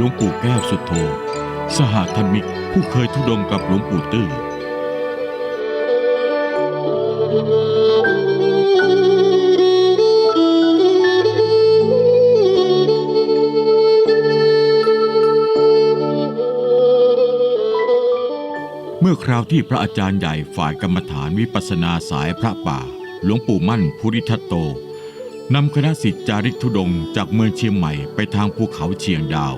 หลวงปู่แก้วสุดโทสหธรรมิกผู้เคยทุดงกับหลวงปู่ตื้อเมื่อคราวที่พระอาจารย์ใหญ่ฝ่ายกรรมฐานวิปัสนาสายพระป่า หลวงปู่มั่นภูริทัตโตนำคณะสิทธิจาริกธุดงจากเมืองเชียงใหม่ไปทางภูเขาเชียงดาว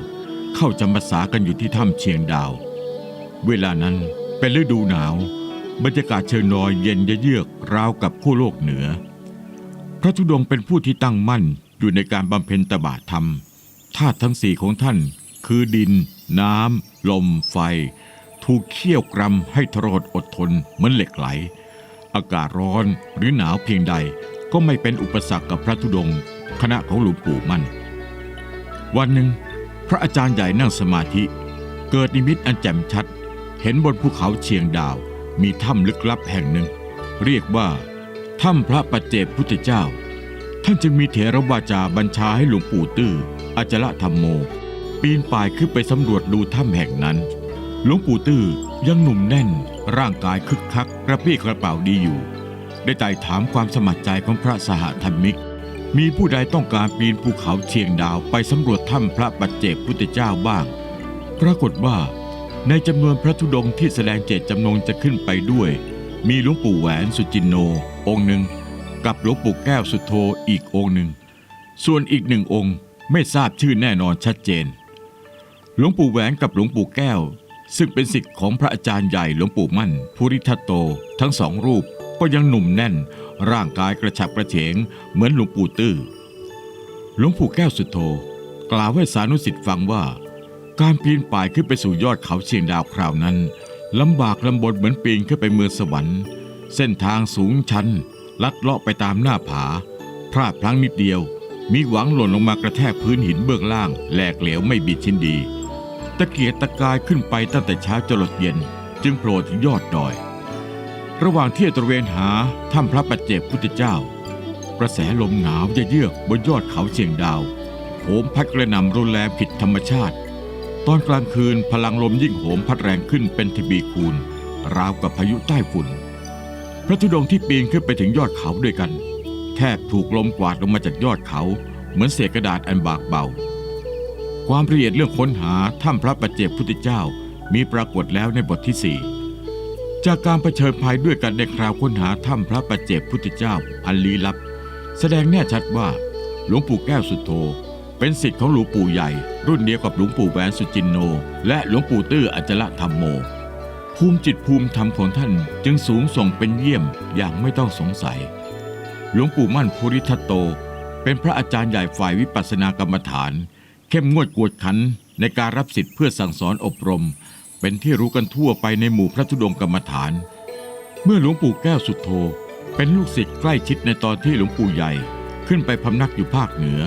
เข้าจำพรรษากันอยู่ที่ถ้ำเชียงดาว เวลานั้นเป็นฤดูหนาว บรรยากาศเชิงนอยเย็นเยือกราวกับขั้วโลกเหนือ พระธุดงค์เป็นผู้ที่ตั้งมั่นอยู่ในการบำเพ็ญตบะธรรมธาตุทั้งสี่ของท่าน คือดิน น้ำ ลม ไฟ ถูกเคี่ยวกรำให้ทรหดอดทนเหมือนเหล็กไหล อากาศร้อนหรือหนาวเพียงใดก็ไม่เป็นอุปสรรคกับพระธุดงค์คณะของหลวงปู่มั่น วันหนึ่ง พระอาจารย์ใหญ่นั่งสมาธิ เกิดนิมิตอันแจ่มชัด เห็นบนภูเขาเชียงดาว มีถ้ำลึกลับแห่งหนึ่ง เรียกว่าถ้ำพระปัจเจกพุทธเจ้า ท่านจึงมีเถรวาจาบัญชาให้หลวงปู่ตื้ออาจละธรรมโม ปีนป่ายขึ้นไปสำรวจดูถ้ำแห่งนั้น หลวงปู่ตื้อยังหนุ่มแน่น ร่างกายคึกคักกระปรี้กระเป๋าดีอยู่ ได้ไต่ถามความสมัครใจของพระสหธรรมิก มีผู้ใดต้องการปีนภูเขาเชียงดาวไปสำรวจถ้ำพระปัจเจกพุทธเจ้าบ้าง ปรากฏว่า ในจำนวนพระธุดงค์ที่แสดงเจตจำนงจะขึ้นไปด้วย มีหลวงปู่แหวนสุจินโน องค์หนึ่ง กับหลวงปู่แก้วสุโธอีกองค์หนึ่ง ส่วนอีกหนึ่งองค์ไม่ทราบชื่อแน่นอนชัดเจน หลวงปู่แหวนกับหลวงปู่แก้ว ซึ่งเป็นศิษย์ของพระอาจารย์ใหญ่หลวงปู่มั่นภูริทัตโต ทั้งสองรูปก็ยังหนุ่มแน่น ร่างกายกระฉับกระเฉง เหมือนหลวงปู่ตื้อหลวงปู่แก้วสุดโธกล่าวให้สานุสิทธิ์ฟังว่า การปีนป่ายขึ้นไปสู่ยอดเขาเชียงดาวคราวนั้นลำบากลำบนเหมือนปีนขึ้นไปเมืองสวรรค์ เส้นทางสูงชัน ลัดเลาะไปตามหน้าผา พลาดพลั้งนิดเดียว มีหวังหล่นลงมากระแทกพื้นหินเบื้องล่างแหลกเหลวไม่บิดชิ้นดี ตะเกียกตะกายขึ้นไปตั้งแต่เช้าจรดเย็น จึงโผล่ถึงยอดดอย ระหว่างที่ตระเวนหาถ้ำพระปัจเจกพุทธเจ้า กระแสลมหนาวเยือกบนยอดเขาเชียงดาวโหมพัดกระหน่ำรุนแรงผิดธรรมชาติ ตอนกลางคืนพลังลมยิ่งโหมพัดแรงขึ้นเป็นทวีคูณ ราวกับพายุใต้ฝุ่น พระธุดงที่ปีนขึ้นไปถึงยอดเขาด้วยกัน แทบถูกลมกวาดลงมาจากยอดเขา เหมือนเศษกระดาษอันบากเบา ความละเอียดเรื่องค้นหาถ้ำพระปัจเจกพุทธเจ้ามีปรากฏแล้วในบทที่สี่ จากการเผชิญภัยด้วยกันในคราวค้นหาถ้ำพระปัจเจกพุทธเจ้าอันลี้ลับ แสดงแน่ชัดว่า หลวงปู่แก้วสุดโทเป็นศิษย์ของหลวงปู่ใหญ่ รุ่นเดียวกับหลวงปู่แหวนสุจินโน และหลวงปู่ตื้ออัจฉระธรรมโม ภูมิจิตภูมิธรรมของท่านจึงสูงส่งเป็นเยี่ยมอย่างไม่ต้องสงสัย หลวงปู่มั่นภูริทัตโต เป็นพระอาจารย์ใหญ่ฝ่ายวิปัสสนากรรมฐาน เข้มงวดกวดขันในการรับสิทธิ์เพื่อสั่งสอนอบรม เป็นที่รู้กันทั่วไปในหมู่พระธุดงกรรมฐาน เมื่อหลวงปู่แก้วสุดโทเป็นลูกศิษย์ใกล้ชิดในตอนที่หลวงปู่ใหญ่ขึ้นไปพำนักอยู่ภาคเหนือ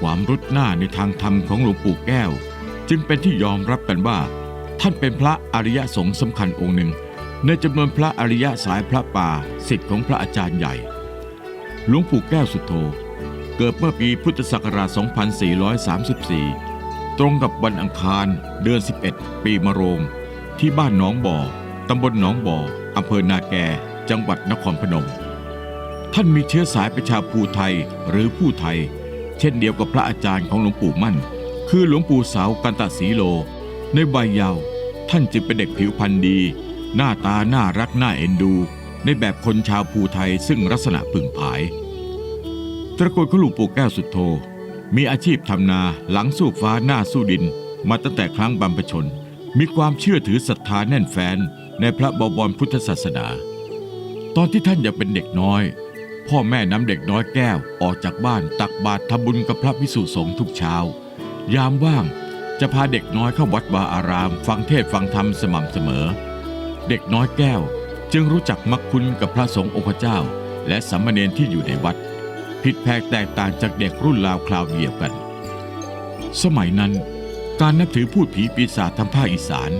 ความรุดหน้าในทางธรรมของหลวงปู่แก้ว จึงเป็นที่ยอมรับกันว่า ท่านเป็นพระอริยสงฆ์สำคัญองค์หนึ่ง ในจำนวนพระอริยสายพระป่าสิทธิ์ของพระอาจารย์ใหญ่ หลวงปู่แก้วสุดโทเกิดเมื่อปีพุทธศักราช 2434 ตรงกับวันอังคารเดือน 11 ปีมะโรง ที่บ้านหนองบ่อตำบลหนองบ่ออำเภอนาแก จังหวัดนครพนม ท่านมีเชื้อสายประชาภูไทยหรือผู้ไทย เช่นเดียวกับพระอาจารย์ของหลวงปู่มั่น คือหลวงปู่สาวกันตสีโล ในวัยเยาว์ท่านจึงเป็นเด็กผิวพรรณดี หน้าตาน่ารักน่าเอ็นดู ในแบบคนชาวภูไทยซึ่งลักษณะผึ่งผาย ตระกูลขลวงปู่แก้วสุดโท มีอาชีพทำนาหลังสู้ฟ้าหน้าสู้ดิน มาตั้งแต่ครั้งบรรพชน มีความเชื่อถือศรัทธาแน่นแฟ้นในพระบวรพุทธศาสนา ตอนที่ท่านยังเป็นเด็กน้อย พ่อแม่นำเด็กน้อยแก้วออกจากบ้านตักบาตรทำบุญกับพระพิสุสงฆ์ทุกเช้า ยามว่างจะพาเด็กน้อยเข้าวัดวาอาราม ฟังเทศฟังธรรมสม่ำเสมอ เด็กน้อยแก้วจึงรู้จักมักคุณกับพระสงฆ์องค์เจ้า และสามเณรที่อยู่ในวัด ผิดแผกแตกต่างจากเด็กรุ่นราวคราวเดียวกัน สมัยนั้น การนับถือพูดผีปีศาจทางภาคอีสาน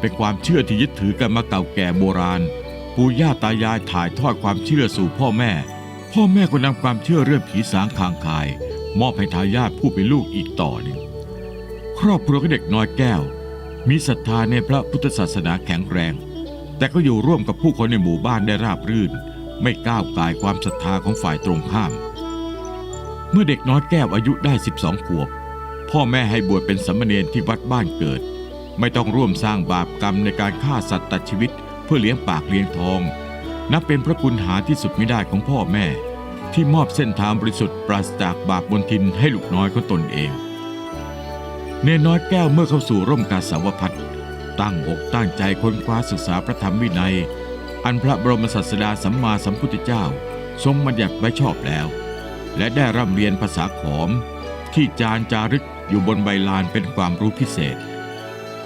เป็นความเชื่อที่ยึดถือกันมาเก่าแก่โบราณ ปู่ย่าตายายถ่ายทอดความเชื่อสู่พ่อแม่ พ่อแม่ก็นำความเชื่อเรื่องผีสางคางคาย มอบให้ทายาทผู้เป็นลูกอีกต่อหนึ่งครอบครัวของเด็กน้อยแก้ว มีศรัทธาในพระพุทธศาสนาแข็งแรง แต่ก็อยู่ร่วมกับผู้คนในหมู่บ้านได้ราบรื่น ไม่ก้าวกายความศรัทธาของฝ่ายตรงข้าม เมื่อเด็กน้อยแก้วอายุได้ 12 ขวบ พ่อแม่ให้บวชเป็นสมเณรที่วัดบ้านเกิด ไม่ต้องร่วมสร้างบาปกรรมในการฆ่าสัตว์ตัดชีวิต เพื่อเลี้ยงปากเลี้ยงทอง นับเป็นพระคุณหาที่สุดไม่ได้ของพ่อแม่ ที่มอบเส้นทางบริสุทธิ์ปราศจากบาปบนทินให้ลูกน้อยของตนเองเนนน้อยแก้วเมื่อเข้าสู่ร่มกาสาวพัฒตั้งอกตั้งใจค้นคว้าศึกษาพระธรรมวินัย อันพระบรมศาสดาสัมมาสัมพุทธเจ้า ทรงบัญญัติไว้ชอบแล้ว และได้ร่ำเรียนภาษาขอม ที่จานจารึกอยู่บนใบลานเป็นความรู้พิเศษ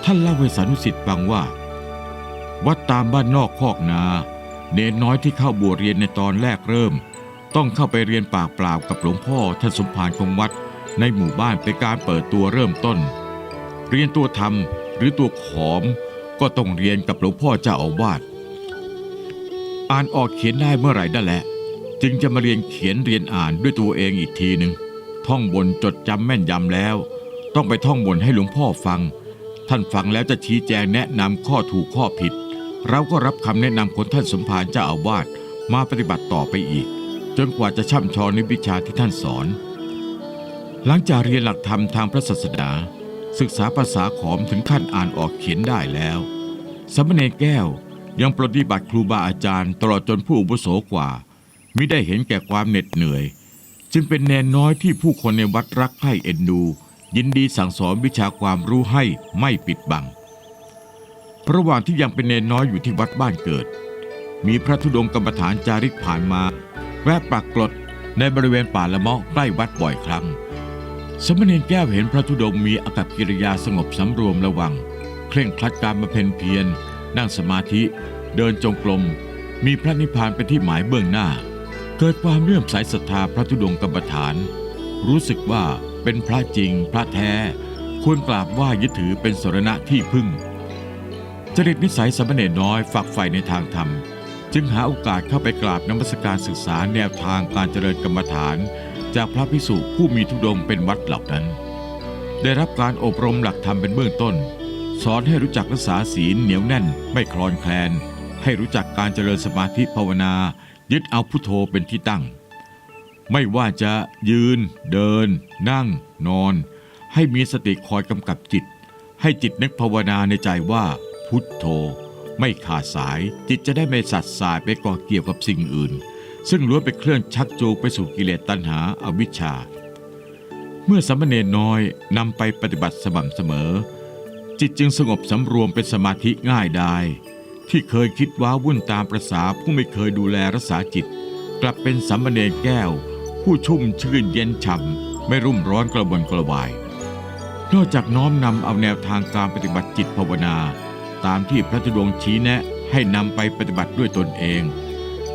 ท่านเล่าให้สานุสิทธิ์ฟังว่า วัดตามบ้านนอกคอกนา เนนน้อยที่เข้าบวชเรียนในตอนแรกเริ่ม ต้องเข้าไปเรียนปากเปล่ากับหลวงพ่อท่านสมภารของวัด ในหมู่บ้านเป็นการเปิดตัวเริ่มต้น เรียนตัวธรรมหรือตัวขอม ก็ต้องเรียนกับหลวงพ่อเจ้าอาวาสอ่านออกเขียนได้เมื่อไหร่นั่นแหละ จึงจะมาเรียนเขียนเรียนอ่านด้วยตัวเองอีกทีหนึ่งท่องบนจดจำแม่นยำแล้ว ต้องไปท่องบนให้หลวงพ่อฟัง ท่านฟังแล้วจะชี้แจงแนะนำข้อถูกข้อผิด เราก็รับคำแนะนำของท่านสมภารเจ้าอาวาสมาปฏิบัติต่อไปอีก จนกว่าจะช่ำชองในวิชาที่ท่านสอน หลังจากเรียนหลักธรรมทางพระศาสนา ศึกษาภาษาขอมถึงขั้นอ่านออกเขียนได้แล้วสามเณรแก้วยังปฏิบัติครูบาอาจารย์ ตลอดจนผู้อุปโสกว่า มิได้เห็นแก่ความเหน็ดเหนื่อย จึงเป็นแนนน้อยที่ผู้คนในวัดรักใคร่เอ็นดู ยินดีสั่งสอนวิชาความรู้ให้ไม่ปิดบังระหว่างที่ยังเป็นเนนน้อยอยู่ที่วัดบ้านเกิด มีพระธุดงค์กรรมฐานจาริกผ่านมา แวะปรากฏในบริเวณป่าละเมาะใกล้วัดบ่อยครั้ง สมณเณรแก้วเห็นพระธุดงค์มีอากับกิริยาสงบสำรวมระวัง เคร่งครัดการบำเพ็ญเพียร นั่งสมาธิ เดินจงกรมมีพระนิพพานเป็นที่หมายเบื้องหน้า เกิดความเลื่อมใสศรัทธาพระธุดงค์กรรมฐาน รู้สึกว่าเป็นพระจริงพระแท้ ควรกราบไหว้ยึดถือเป็นสรณะที่พึ่ง จริตนิสัยสามเณรน้อยฝักใฝ่ในทางธรรม จึงหาโอกาสเข้าไปกราบนมัสการศึกษาแนวทางการเจริญกรรมฐาน จากพระพิสุผู้มีธุดงค์เป็นวัดเหล่านั้น ได้รับการอบรมหลักธรรมเป็นเบื้องต้น สอนให้รู้จักรักษาศีลเหนียวแน่น ไม่คลอนแคลน ให้รู้จักการเจริญสมาธิภาวนา ยึดเอาพุทโธเป็นที่ตั้ง ไม่ว่าจะยืน เดิน นั่ง นอน ให้มีสติคอยกำกับจิต ให้จิตนึกภาวนาในใจว่า พุทโธ ไม่ขาดสายจิตจะได้ไม่สัดสายไปก่อเกี่ยวกับสิ่งอื่น ซึ่งล้วนเป็นเครื่องชักจูงไปสู่กิเลสตัณหาอาวิชชา เมื่อสามเณรน้อยนำไปปฏิบัติสม่ำเสมอ จิตจึงสงบสำรวมเป็นสมาธิง่ายได้ ที่เคยคิดว้าวุ่นตามประษาผู้ไม่เคยดูแลรักษาจิต กลับเป็นสามเณรแก้ว ผู้ชุ่มชื่นเย็นฉ่ำไม่รุ่มร้อนกระวนกระวาย นอกจากน้อมนำเอาแนวทางการปฏิบัติจิตภาวนา ตามที่พระธุดงค์ชี้แนะให้นำไปปฏิบัติด้วยตนเอง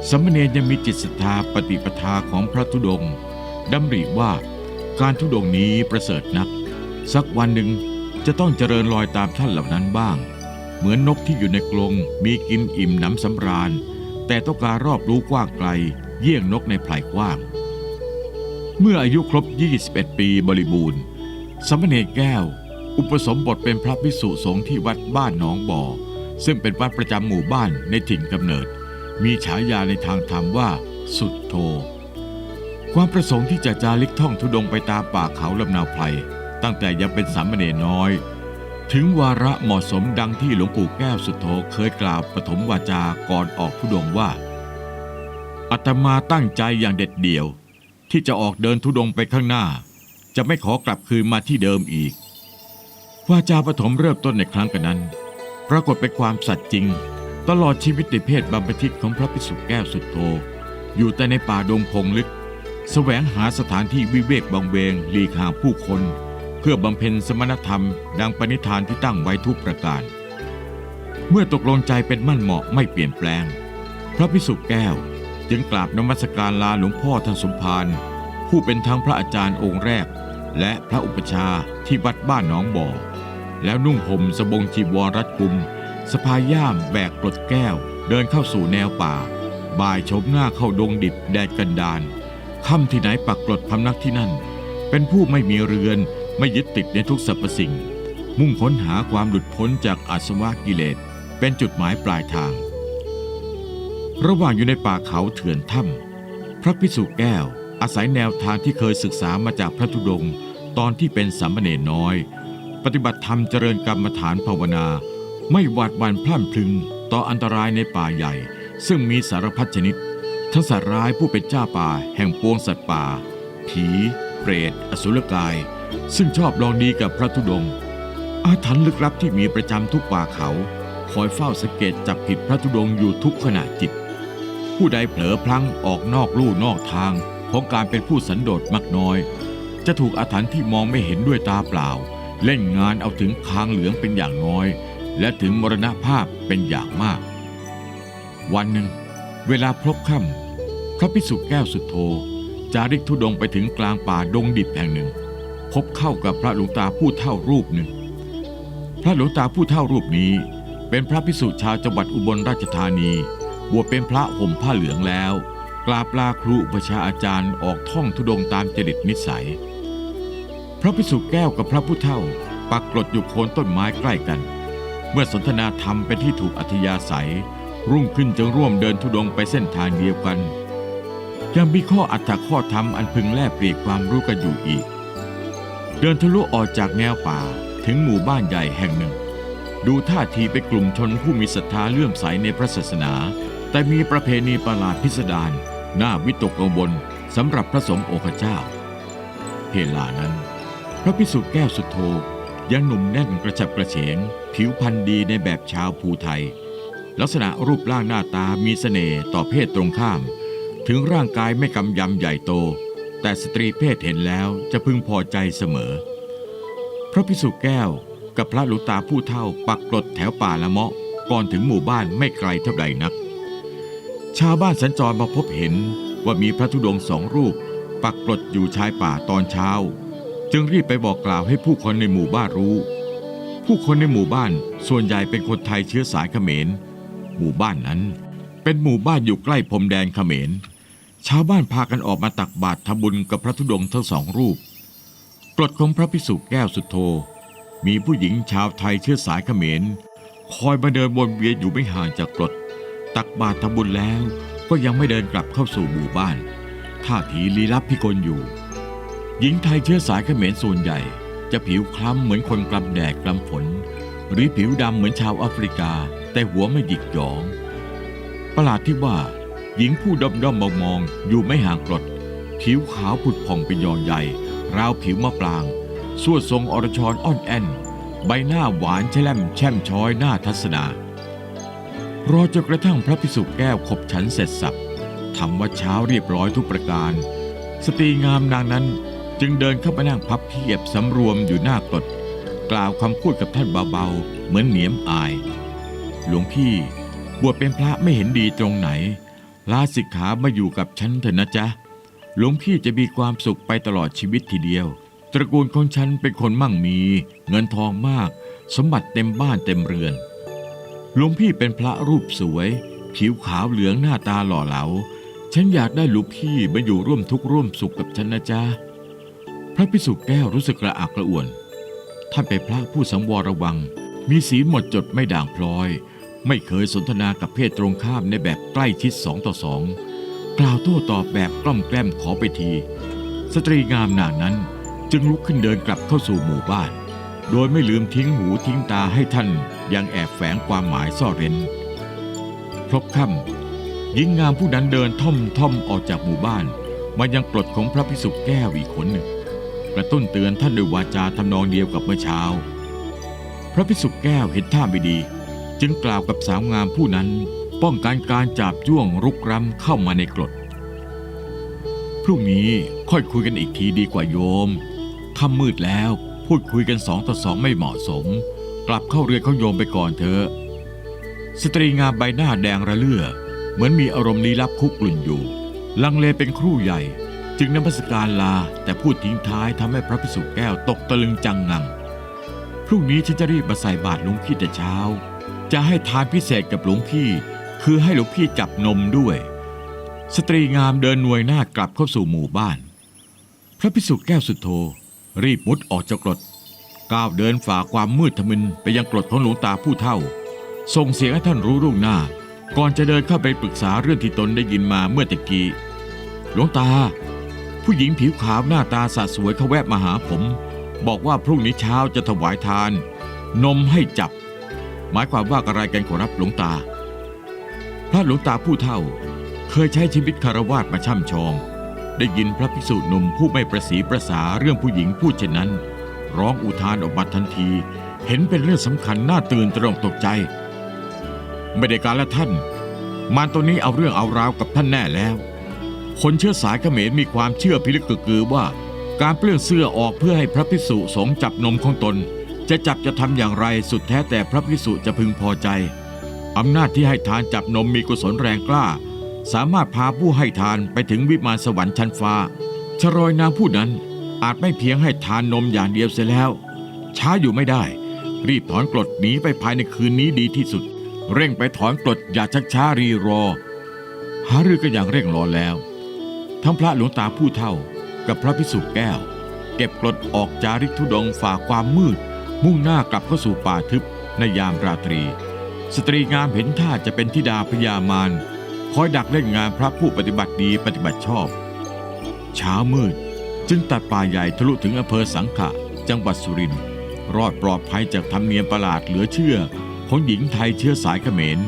สามเณรยังมีจิตศรัทธาปฏิปทาของพระธุดงค์ดำริว่าการธุดงนี้ประเสริฐนัก สักวันหนึ่งจะต้องเจริญรอยตามท่านเหล่านั้นบ้าง เหมือนนกที่อยู่ในกรงมีกินอิ่มหน้ำสำราญ แต่ต้องการรอบรู้กว้างไกล เยี่ยงนกในไพลกว้าง เมื่ออายุครบ 21 ปีบริบูรณ์สามเณรแก้ว อุปสมบทเป็นพระภิกษุสงฆ์ที่วัดบ้านหนองบ่อ ซึ่งเป็นวัดประจำหมู่บ้านในถิ่นกำเนิด มีฉายาในทางธรรมว่า สุดโท ความประสงค์ที่จะจาริกท่องธุดงไปตามป่าเขาลำนาวไพรตั้งแต่ยังเป็นสามเณรน้อย ถึงวาระเหมาะสมดังที่หลวงปู่แก้วสุโทเคยกล่าวปฐมวาจาก่อนออกธุดงว่าอาตมาตั้งใจอย่างเด็ดเดี่ยว ที่จะออกเดินธุดงไปข้างหน้า จะไม่ขอกลับคืนมาที่เดิมอีกวาจาปฐมเริ่มต้นในครั้งกันนั้น ปรากฏเป็นความสัตย์จริง ตลอดชีวิตในเพศบำเพ็ญทิศของพระภิกษุแก้วสุดโท อยู่แต่ในป่าดงพงลึกแสวงหาสถานที่วิเวกบังเวงหลีกห่างผู้คน พื่อบำเพ็ญสมณธรรมดังปณิธานที่ตั้งไว้ทุกประการ เมื่อตกลงใจเป็นมั่นเหมาะไม่เปลี่ยนแปลง พระภิกษุแก้วจึงกราบนมัสการลาหลวงพ่อท่านสมภารผู้เป็นทั้งพระอาจารย์องค์แรก และพระอุปชาที่วัดบ้านหนองบ่อ แล้วนุ่งห่มสบงจีวรรัดกุมสะพายย่ามแบกกรดแก้ว เดินเข้าสู่แนวป่า บ่ายชมหน้าเข้าดงดิบแดดกันดานค่ำที่ไหนปักกรดพำนักที่นั่น เป็นผู้ไม่มีเรือน ไม่ยึดติดในทุกสรรพสิ่ง มุ่งค้นหาความหลุดพ้นจากอาสวะกิเลส เป็นจุดหมายปลายทาง ระหว่างอยู่ในป่าเขาเถื่อนถ้ำพระพิสุแก้ว อาศัยแนวทางที่เคยศึกษามาจากพระธุดงค์ตอนที่เป็นสามเณรน้อย ปฏิบัติธรรมเจริญกรรมฐานภาวนา ไม่หวาดหวั่นพลั่นพลึง ต่ออันตรายในป่าใหญ่ ซึ่งมีสารพัดชนิดทั้งสัตว์ร้ายผู้เป็นเจ้าป่าแห่งปวงสัตว์ป่า ผี เปรต อสุรกาย ซึ่งชอบลองดีกับพระธุดงค์อาถรรพ์ลึกลับที่มีประจำทุกป่าเขา คอยเฝ้าสังเกตจับผิดพระธุดงค์อยู่ทุกขณะจิต ผู้ใดเผลอพลั้งออกนอกลู่นอกทางของการเป็นผู้สันโดษมักน้อย จะถูกอาถรรพ์ที่มองไม่เห็นด้วยตาเปล่า เล่นงานเอาถึงคางเหลืองเป็นอย่างน้อย และถึงมรณภาพเป็นอย่างมาก วันหนึ่ง เวลาพลบค่ำพระพิสุแก้วสุดโทจาริกธุดงไปถึงกลางป่าดงดิบแห่งหนึ่ง พบเข้ากับพระหลวงตาผู้เท่ารูปหนึ่ง พระหลวงตาผู้เท่ารูปนี้ เป็นพระพิสุชาวจังหวัดอุบลราชธานีบวชเป็นพระห่มผ้าเหลืองแล้ว กราบลาครูอุปชาอาจารย์ออกท่องธุดงค์ตามจริตนิสัย พระพิสุแก้วกับพระผู้เท่าปักกลดอยู่โคนต้นไม้ใกล้กัน เมื่อสนทนาธรรมเป็นที่ถูกอัธยาศัย รุ่งขึ้นจึงร่วมเดินธุดงค์ไปเส้นทางเดียวกัน ยังมีข้ออัตถข้อธรรมอันพึงแลกเปลี่ยนความรู้กันอยู่อีก เดินทะลุออกจากแนวป่าถึงหมู่บ้านใหญ่แห่งหนึ่ง ดูท่าทีเป็นกลุ่มชนผู้มีศรัทธาเลื่อมใสในพระศาสนา แต่มีประเพณีประหลาดพิสดารน่าวิตกกังวลสำหรับพระสงฆ์โอคเจ้า เพลานั้น พระพิสุแก้วสุดโทยังหนุ่มแน่นกระฉับกระเฉง ผิวพรรณดีในแบบชาวภูไทย ลักษณะรูปร่างหน้าตามีเสน่ห์ต่อเพศตรงข้าม ถึงร่างกายไม่กำยำใหญ่โต แต่สตรีเพศเห็นแล้วจะพึงพอใจเสมอ พระพิสุแก้วกับพระหลวงตาผู้เท่าปักกรดแถวป่าละเมาะก่อนถึงหมู่บ้านไม่ไกลเท่าใดนัก ชาวบ้านสัญจรมาพบเห็นว่ามีพระธุดงค์สองรูป ปักกรดอยู่ชายป่าตอนเช้า จึงรีบไปบอกกล่าวให้ผู้คนในหมู่บ้านรู้ ผู้คนในหมู่บ้านส่วนใหญ่เป็นคนไทยเชื้อสายเขมร หมู่บ้านนั้นเป็นหมู่บ้านอยู่ใกล้พรมแดนเขมร ชาวบ้านพากันออกมาตักบาตรทำบุญกับพระธุดงค์ทั้งสองรูปกรดของพระพิสุแก้วสุดโทมีผู้หญิงชาวไทยเชื้อสายเขมร คอยมาเดินวนเวียนอยู่ไม่ห่างจากกรด ตักบาตรทำบุญแล้วก็ยังไม่เดินกลับเข้าสู่หมู่บ้าน ท่าทีลี้ลับพิกลอยู่ หญิงไทยเชื้อสายเขมรส่วนใหญ่ จะผิวคล้ำเหมือนคนกลำแดดกลำฝน หรือผิวดำเหมือนชาวแอฟริกา แต่หัวไม่หยิกหยอง ประหลาดที่ว่า หญิงผู้ด้อมด้อมมองมองอยู่ไม่ห่างกรดผิวขาวผุดผ่องเป็นยองใหญ่ ราวผิวมะปรางสวดทรงอรชรอ่อนแอนใบหน้าหวานแช่มแช่มช้อยหน้าทัศนารอจนกระทั่งพระพิสุแก้วขบฉันเสร็จสับทำวัดเช้าเรียบร้อยทุกประการ สตรีงามนางนั้นจึงเดินเข้าไปนั่งพับเพียบสำรวมอยู่หน้ากรดกล่าวคำพูดกับท่านเบาๆ เหมือนเหนียมอาย หลวงพี่บวชเป็นพระไม่เห็นดีตรงไหน ลาสิกขามาอยู่กับฉันเถอะนะจ๊ะหลวงพี่จะมีความสุขไปตลอดชีวิตทีเดียว ตระกูลของฉันเป็นคนมั่งมี เงินทองมาก สมบัติเต็มบ้านเต็มเรือนหลวงพี่เป็นพระรูปสวย ผิวขาวเหลืองหน้าตาหล่อเหลา ฉันอยากได้หลวงพี่มาอยู่ร่วมทุกข์ร่วมสุขกับฉันนะจ๊ะพระพิสุแก้วรู้สึกกระอักกระอ่วน ท่านเป็นพระผู้สังวรระวัง มีศีลหมดจดไม่ด่างพลอย ไม่เคยสนทนากับเพศตรงข้ามในแบบใกล้ชิดสองต่อสองกล่าวโต้ตอบแบบกล้อมแกล้มขอไปที สตรีงามนางนั้นจึงลุกขึ้นเดินกลับเข้าสู่หมู่บ้าน โดยไม่ลืมทิ้งหูทิ้งตาให้ท่านยังแอบแฝงความหมายซ่อนเร้นพบค่ำหญิงงามผู้นั้นเดินท่อมท่อมออกจากหมู่บ้าน มายังกรดของพระพิสุแก้วอีกคนหนึ่งกระตุ้นเตือนท่านด้วยวาจาทำนองเดียวกับเมื่อเช้า พระพิสุแก้วเห็นท่าไม่ดี จึงกล่าวกับสาวงามผู้นั้นป้องกันการจับจ้วงรุกรำเข้ามาในกรดพรุ่งนี้ค่อยคุยกันอีกทีดีกว่าโยมค่ำมืดแล้วพูดคุยกันสองต่อสองไม่เหมาะสม กลับเข้าเรือนของโยมไปก่อนเถอะสตรีงามใบหน้าแดงระเลื่อ เหมือนมีอารมณ์ลี้ลับคุกกลุ่นอยู่ ลังเลเป็นครู่ใหญ่ จึงนมัสการลาแต่พูดทิ้งท้ายทำให้พระพิสุแก้วตกตะลึงจังงัง พรุ่งนี้ฉันจะรีบมาใส่บาตรลวงพี่แต่เช้า จะให้ทานพิเศษกับหลวงพี่ คือให้หลวงพี่จับนมด้วย สตรีงามเดินหน่วยหน้ากลับเข้าสู่หมู่บ้าน พระพิสุแก้วสุดโทรีบมุดออกจากกรดก้าวเดินฝ่าความมืดทะมึนไปยังกรดของหลวงตาผู้เฒ่า ส่งเสียงให้ท่านรู้ล่วงหน้า ก่อนจะเดินเข้าไปปรึกษาเรื่องที่ตนได้ยินมาเมื่อตะกี้ หลวงตา ผู้หญิงผิวขาวหน้าตาสะสวยเขาแวะมาหาผม บอกว่าพรุ่งนี้เช้าจะถวายทาน นมให้จับ หมายความว่าอะไรกันขอรับหลวงตา พระหลวงตาผู้เฒ่า เคยใช้ชีวิตคารวาสมาช่ำชอง ได้ยินพระภิกษุหนุ่มผู้ไม่ประสีประสาเรื่องผู้หญิงพูดเช่นนั้น ร้องอุทานออกมาทันที เห็นเป็นเรื่องสำคัญน่าตื่นตระหนกตกใจ ไม่ได้การละท่าน มารตัวนี้เอาเรื่องเอาราวกับท่านแน่แล้ว คนเชื้อสายเขมรมีความเชื่อพิลึกกึกือว่า การเปลื้องเสื้อออกเพื่อให้พระภิกษุสงจับนมของตน จะจับจะทำอย่างไรสุดแท้แต่พระภิกษุจะพึงพอใจ อำนาจที่ให้ทานจับนมมีกุศลแรงกล้า สามารถพาผู้ให้ทานไปถึงวิมานสวรรค์ชั้นฟ้า ชรอยนางผู้นั้นอาจไม่เพียงให้ทานนมอย่างเดียวเสียแล้ว ช้าอยู่ไม่ได้ รีบถอนกรดหนีไปภายในคืนนี้ดีที่สุด เร่งไปถอนกรดอย่าชักช้ารีรอ หารือกันอย่างเร่งร้อนแล้ว ทั้งพระหลวงตาผู้เฒ่ากับพระพิสุแก้ว เก็บกรดออกจาริกธุดงฝ่าความมืด มุ่งหน้ากลับเข้าสู่ป่าทึบในยามราตรี สตรีงามเห็นท่าจะเป็นธิดาพญามารคอยดักเล่นงานพระผู้ปฏิบัติดีปฏิบัติชอบ เช้ามืดจึงตัดป่าใหญ่ทะลุถึงอำเภอสังขะจังหวัดสุรินทร์รอดปลอดภัยจากธรรมเนียมประหลาดเหลือเชื่อ ของหญิงไทยเชื้อสายเขมร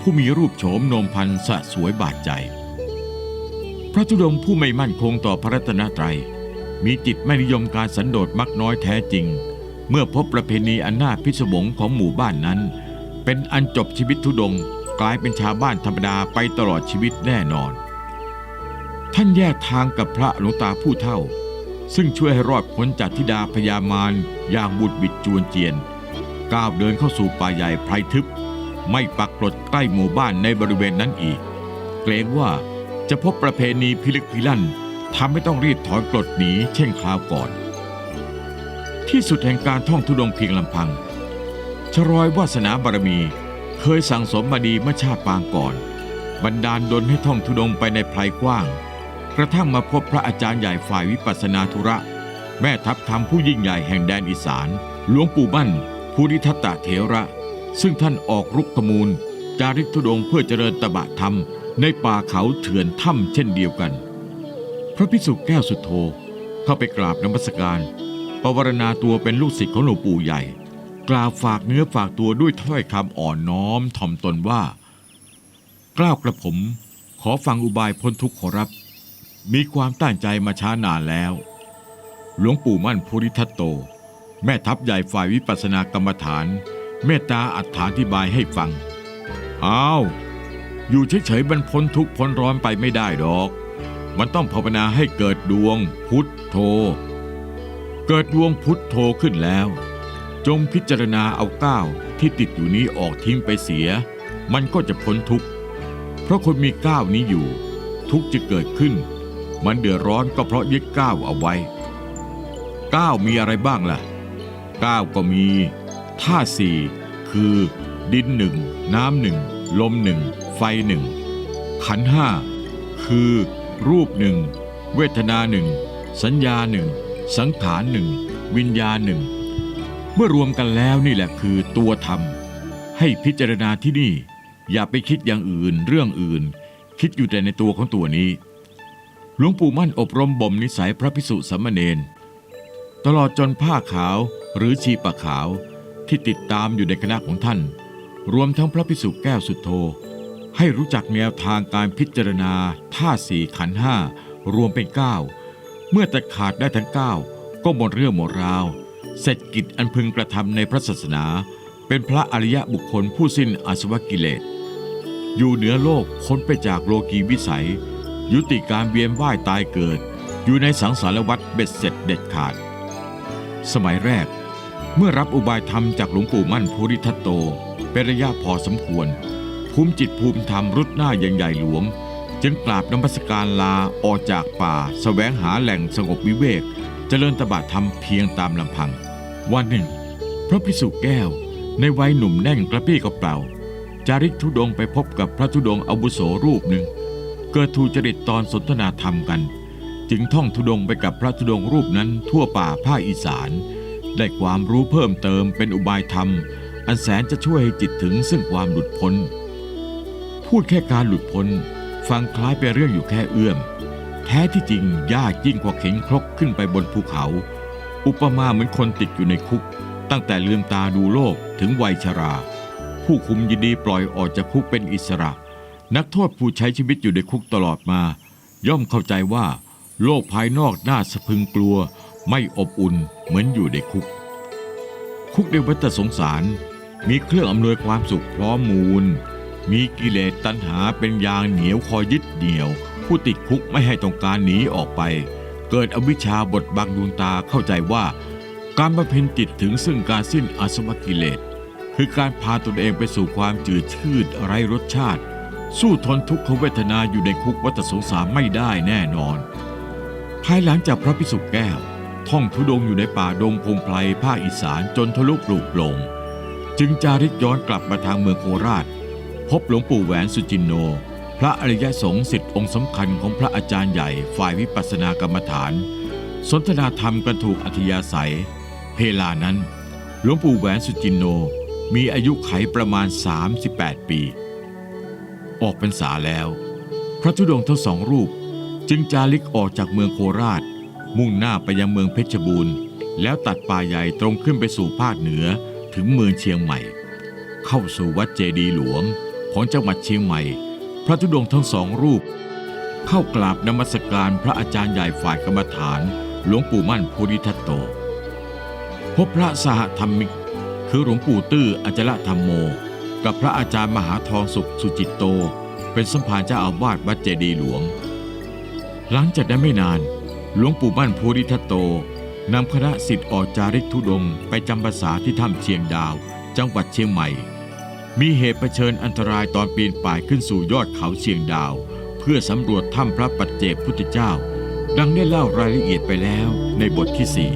ผู้มีรูปโฉมโนมพันธ์สะสวยบาดใจ พระธุดงผู้ไม่มั่นคงต่อพระรัตนตรัย มีจิตไม่นิยมการสันโดษมักน้อยแท้จริง เมื่อพบประเพณีอันน่าพิศวงของหมู่บ้านนั้น เป็นอันจบชีวิตธุดงกลายเป็นชาวบ้านธรรมดาไปตลอดชีวิตแน่นอน ท่านแยกทางกับพระหลวงตาผู้เฒ่า ซึ่งช่วยให้รอดพ้นจากธิดาพญามารอย่างบุดบิดจวนเจียน ก้าวเดินเข้าสู่ป่าใหญ่ไพรทึบ ไม่ปักกรดใกล้หมู่บ้านในบริเวณนั้นอีก เกรงว่าจะพบประเพณีพิลึกพิลั่นทำให้ต้องรีบถอนกรดหนีเช่นคราวก่อน ที่สุดแห่งการท่องทุดงเพียงลำพัง ชรอยวาสนาบารมีเคยสั่งสมมาดีเมื่อชาติปางก่อนบันดาลดลให้ท่องทุดงไปในไพรกว้าง กระทั่งมาพบพระอาจารย์ใหญ่ฝ่ายวิปัสนาธุระ แม่ทัพธรรมผู้ยิ่งใหญ่แห่งแดนอีสาน หลวงปู่มั่นภูริทัตตะเถระ ซึ่งท่านออกรุกขมูล จาริกธุดงเพื่อเจริญตบะธรรม ในป่าเขาเถื่อนถ้ำเช่นเดียวกัน พระพิสุแก้วสุดโทเข้าไปกราบนมัสการ ปวารณาตัวเป็นลูกศิษย์ของหลวงปู่ใหญ่ กล่าวฝากเนื้อฝากตัวด้วยถ้อยคำอ่อนน้อมถ่อมตนว่า กล้าวกระผม ขอฟังอุบายพ้นทุกข์ขอรับ มีความตั้งใจมาช้านานแล้ว หลวงปู่มั่นภูริทัตโต แม่ทัพใหญ่ฝ่ายวิปัสสนากรรมฐาน เมตตาอัถาธิบายให้ฟังอ้าวอยู่เฉยๆมันพ้นทุกพ้นร้อนไปไม่ได้ดอก มันต้องภาวนาให้เกิดดวง พุทธโธ เกิดดวงพุทธโธขึ้นแล้ว จงพิจารณาเอาก้าวที่ติดอยู่นี้ออกทิ้งไปเสีย มันก็จะพ้นทุกข์ เพราะคนมีก้าวนี้อยู่ ทุกข์จะเกิดขึ้น มันเดือดร้อนก็เพราะยึดก้าวเอาไว้ ก้าวมีอะไรบ้างล่ะ ก้าวก็มีท่าสี่คือ ดินหนึ่งน้ำหนึ่งลมหนึ่งไฟหนึ่งขันห้าคือ รูปหนึ่งเวทนาหนึ่งสัญญาหนึ่ง สังขารหนึ่ง วิญญาณหนึ่ง เมื่อรวมกันแล้วนี่แหละคือตัวธรรม ให้พิจารณาที่นี่ อย่าไปคิดอย่างอื่นเรื่องอื่น คิดอยู่แต่ในตัวของตัวนี้ หลวงปู่มั่นอบรมบ่มนิสัยพระพิสุสามมเณรตลอดจนผ้าขาวหรือชีปะขาวที่ติดตามอยู่ในคณะของท่าน รวมทั้งพระพิสุแก้วสุดโท ให้รู้จักแนวทางการพิจารณาท่าสี่ขันห้ารวมเป็นเก้า เมื่อตัดขาดได้ทั้งเก้าก็หมดเรื่องหมดราว เสร็จกิจอันพึงกระทำในพระศาสนา เป็นพระอริยะบุคคลผู้สิ้นอาสวะกิเลส อยู่เหนือโลกพ้นไปจากโลกีวิสัย ยุติการเวียนว่ายตายเกิด อยู่ในสังสารวัฏเบ็ดเสร็จเด็ดขาด สมัยแรก เมื่อรับอุบายธรรมจากหลวงปู่มั่นภูริทัตโต เป็นระยะพอสมควร ภูมิจิตภูมิธรรมรุดหน้าอย่างใหญ่หลวง จึงกราบนมัสการลาออกจากป่าสแสวงหาแหล่งสงบวิเวกเจริญตบะธรรมเพียงตามลำพัง วันหนึ่ง พระพิสุแก้ว ในวัยหนุ่มแน่นกระปี้กระเป๋าจาริกธุดงไปพบกับพระธุดงอาวุโสรูปหนึ่ง เกิดถูจริตตอนสนทนาธรรมกัน จึงท่องธุดงไปกับพระธุดงรูปนั้นทั่วป่าภาคอีสาน ได้ความรู้เพิ่มเติมเป็นอุบายธรรม อันแสนจะช่วยให้จิตถึงซึ่งความหลุดพ้น พูดแค่การหลุดพ้น ฟังคล้ายเป็นเรื่องอยู่แค่เอื้อม แท้ที่จริงยากยิ่งกว่าเข็นครกขึ้นไปบนภูเขา อุปมาเหมือนคนติดอยู่ในคุก ตั้งแต่ลืมตาดูโลกถึงวัยชรา ผู้คุมยินดีปล่อยออกจากคุกเป็นอิสระ นักโทษผู้ใช้ชีวิตอยู่ในคุกตลอดมา ย่อมเข้าใจว่า โลกภายนอกน่าสะพึงกลัว ไม่อบอุ่นเหมือนอยู่ในคุก คุกในวัฏสงสารมีเครื่องอำนวยความสุขพร้อมมูล มีกิเลสตัณหาเป็นยางเหนียวคอยยึดเหนี่ยว ผู้ติดคุกไม่ให้ต้องการหนีออกไป เกิดอวิชชาบดบังดวงตาเข้าใจว่า การบำเพ็ญจิตถึงซึ่งการสิ้นอาสวะกิเลส คือการพาตนเองไปสู่ความจืดชืดไร้รสชาติ สู้ทนทุกขเวทนาอยู่ในคุกวัฏสงสารไม่ได้แน่นอน ภายหลังจากพระพิสุแก้ว ท่องทุดงอยู่ในป่าดงพงไพรภาคอีสานจนทะลุปลูกโปร่งจึงจาริกย้อนกลับมาทางเมืองโคราช พบหลวงปู่แหวนสุจินโน พระอริยสงฆ์สิทธิ์องค์สำคัญของพระอาจารย์ใหญ่ฝ่ายวิปัสสนากรรมฐาน สนทนาธรรมกันถูกอัธยาศัย เพลานั้น หลวงปู่แหวนสุจินโนมีอายุไขประมาณ 38 ปี ออกพรรษาแล้ว พระธุดงค์ทั้งสองรูป จึงจาริกออกจากเมืองโคราช มุ่งหน้าไปยังเมืองเพชรบูรณ์ แล้วตัดป่าใหญ่ตรงขึ้นไปสู่ภาคเหนือถึงเมืองเชียงใหม่ เข้าสู่วัดเจดีหลวง ของจังหวัดเชียงใหม่ พระธุดงค์ทั้งสองรูป เข้ากราบนมัสการพระอาจารย์ใหญ่ฝ่ายกรรมฐาน หลวงปู่มั่นภูริทัตโต พบพระสหธรรมิก คือหลวงปู่ตื้ออจละธรรมโม กับพระอาจารย์มหาทองสุขสุจิตโต เป็นสัมภารเจ้าอาวาสวัดเจดีหลวง หลังจากนั้นไม่นาน หลวงปู่มั่นภูริทัตโตนำคณะสิทธิ์ออกจาริกธุดงค์ไปจำพรรษาที่ถ้ำเชียงดาว จังหวัดเชียงใหม่ มีเหตุเผชิญอันตรายตอนปีนป่ายขึ้นสู่ยอดเขาเชียงดาว เพื่อสำรวจถ้ำพระปัจเจกพุทธเจ้า ดังได้เล่ารายละเอียดไปแล้วในบทที่สี่